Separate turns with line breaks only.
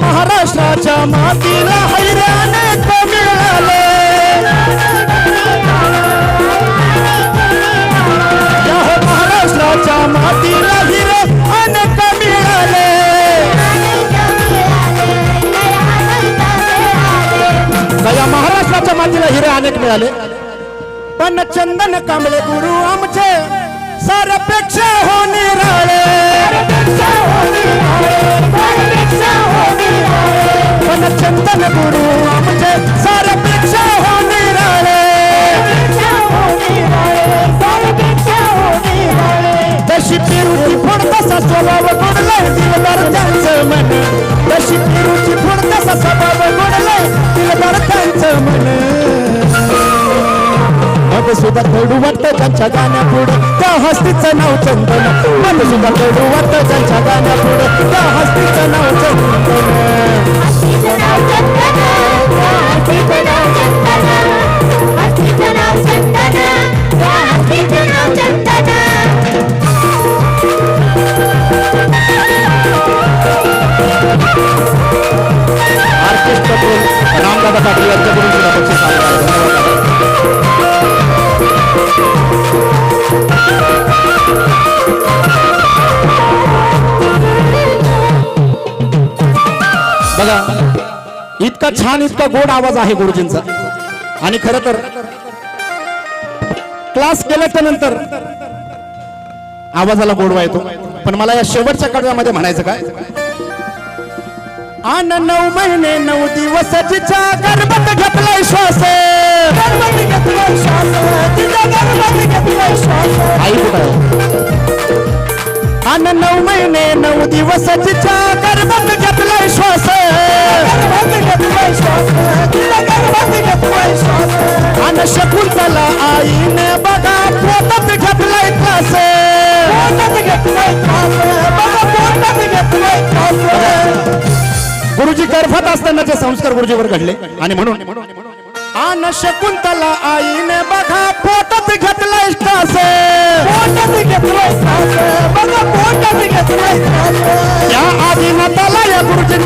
महाराष्ट्राच्या मातीला हैरा महाराष्ट्राच्या हिरे अनेक मिळाले. पण चंदन कांबळे गुरु आमचे हो हो सारपेक्षा हो निराळे. पण चंदन गुरु आमचे सारपेक्षा हो निराळे. तशी पेरूची फोड तसा स्वभाव गोडलाय दिलदार त्यांचं मन. तशी पेरूची फोड तसा स्वभाव सुद्धा कडू वाटतं त्यांच्या गाण्या पुढे त्या हस्तीचं नाव चंदन. मग सुद्धा कडू वाटतं त्यांच्या गाण्या पुढे त्या हस्तीचं नाव चंदन. आर्टिस्ट कपूर रामदादा पाटील यांच्याकडून सुद्धा बक्षीस आलेलं बघा इतका छान इतका गोड आवाज आहे गुरुजींचा. आणि खर तर क्लास केल्याच्यानंतर आवाजाला गोडवा येतो. पण मला या शेवटच्या कडव्यामध्ये म्हणायचं काय? आन नऊ महिने नऊ दिवस जिच्या गर्भात घेतलाय श्वास. नऊ महिने नऊ दिवस जिच्या गर्भात घेतलाय श्वास. गर्भात घेतलाय श्वास तिच्या गर्भात घेतलाय श्वास आन शकुंतला आईने बघा पोटात घेतलाय त्रास. गुरुजी गर्भात असतानाचे संस्कार गुरुजीवर घडले. आणि म्हणून आन शकुंतला आईने बघा पोटात घेतलाय श्वास पोटात घेतलाय